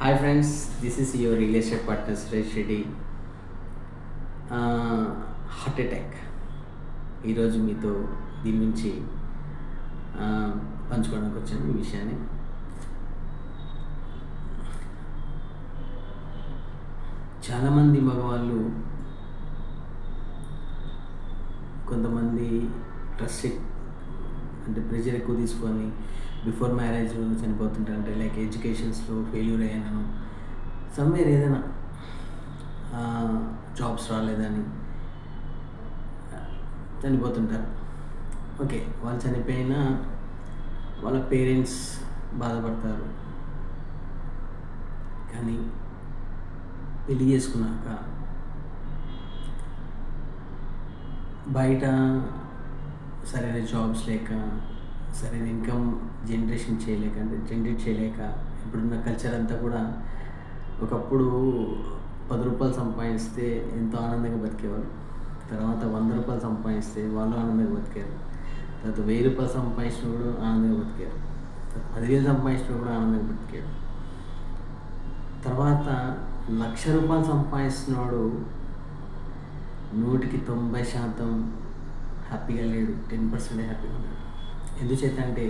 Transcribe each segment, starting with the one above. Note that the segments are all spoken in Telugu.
Hi friends this is your real estate partner Suresh Reddy heart attack ఈరోజు మీతో దీని నుంచి పంచుకోవడానికి వచ్చాను ఈ విషయాన్ని. చాలామంది మగవాళ్ళు కొంతమంది ట్రస్ట్ అంటే ప్రెషర్ ఎక్కువ తీసుకొని బిఫోర్ మ్యారేజ్ చనిపోతుంటారంటే లైక్ ఎడ్యుకేషన్స్లో ఫెయిల్యూర్ అయ్యాను. సమ్వేర్ ఏదైనా జాబ్స్ రాలేదని చనిపోతుంటారు. ఓకే వాళ్ళు చనిపోయినా వాళ్ళ పేరెంట్స్ బాధపడతారు. కానీ పెళ్ళి చేసుకున్నాక బయట సరైన జాబ్స్ లేక సరైన ఇన్కమ్ జనరేషన్ చేయలేక అంటే జనరేట్ చేయలేక ఇప్పుడున్న కల్చర్ అంతా కూడా ఒకప్పుడు పది రూపాయలు సంపాదిస్తే ఎంతో ఆనందంగా బతికేవాళ్ళు తర్వాత వంద రూపాయలు సంపాదిస్తే వాళ్ళు ఆనందంగా బతికారు. తర్వాత వెయ్యి రూపాయలు సంపాదించిన కూడా ఆనందంగా బతికారు. పదివేలు సంపాదించిన కూడా ఆనందంగా బతికారు. తర్వాత లక్ష రూపాయలు సంపాదిస్తున్నాడు నూటికి తొంభై శాతం హ్యాపీగా లేడు టెన్ పర్సెంటే హ్యాపీగా ఉన్నాడు. ఎందుచేతంటే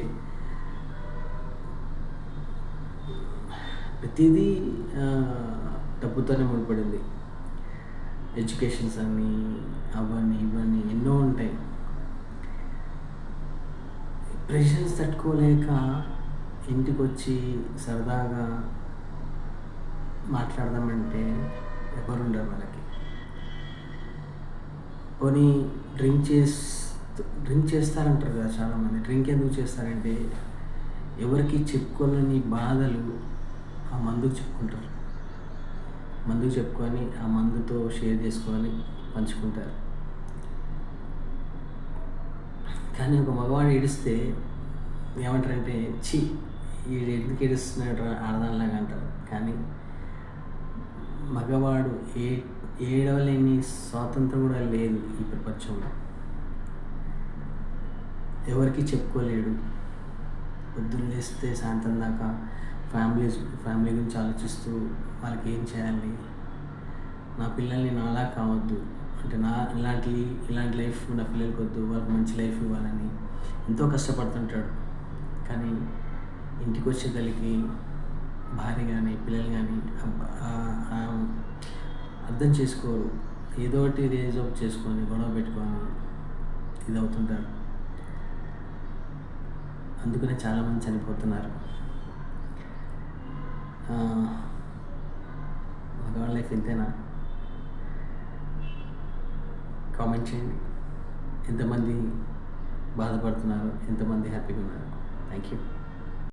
ప్రతిదీ డబ్బుతోనే ముడిపడింది. ఎడ్యుకేషన్స్ అని అవన్నీ ఇవన్నీ ఎన్నో ఉంటాయి. ప్రెషర్స్ తట్టుకోలేక ఇంటికి వచ్చి సరదాగా మాట్లాడదామంటే ఎవరు ఉండరు వాళ్ళకి పోనీ డ్రింక్ చేసి డ్రింక్ చేస్తారంటారు కదా చాలామంది డ్రింక్ ఎందుకు చేస్తారంటే ఎవరికి చెప్పుకోలేని బాధలు ఆ మందుకు చెప్పుకుంటారు. మందుకు చెప్పుకొని ఆ మందుతో షేర్ చేసుకొని పంచుకుంటారు. కానీ ఒక మగవాడు ఏడిస్తే ఏమంటారంటే చి వీడు ఎందుకు ఏడుస్తున్నాడు ఆడదానిలాగా అంటారు. కానీ మగవాడు ఏ ఏడవలేని స్వాతంత్రం కూడా లేదు ఈ ప్రపంచంలో. ఎవరికి చెప్పుకోలేడు. పొద్దున్న లేస్తే సాయంత్రం దాకా ఫ్యామిలీ ఫ్యామిలీ గురించి ఆలోచిస్తూ వాళ్ళకి ఏం చేయాలి? నా పిల్లల్ని నాలా కావద్దు. అంటే నా ఇలాంటి ఇలాంటి లైఫ్ నా పిల్లలకి వద్దు. వాళ్ళకి మంచి లైఫ్ ఇవ్వాలని ఎంతో కష్టపడుతుంటాడు. కానీ ఇంటికి వచ్చేసరికి భార్య కానీ పిల్లలు కానీ అర్థం చేసుకోరు. ఏదో ఒకటి రేజ్ అప్ చేసుకొని గొడవ పెట్టుకొని ఇది అవుతుంటారు. అందుకనే చాలామంది చనిపోతున్నారు. మగవాళ్ళ లైఫ్ ఇంతేనా? కామెంట్ చేయండి. ఎంతమంది బాధపడుతున్నారు? ఎంతమంది హ్యాపీగా ఉన్నారు? Thank you.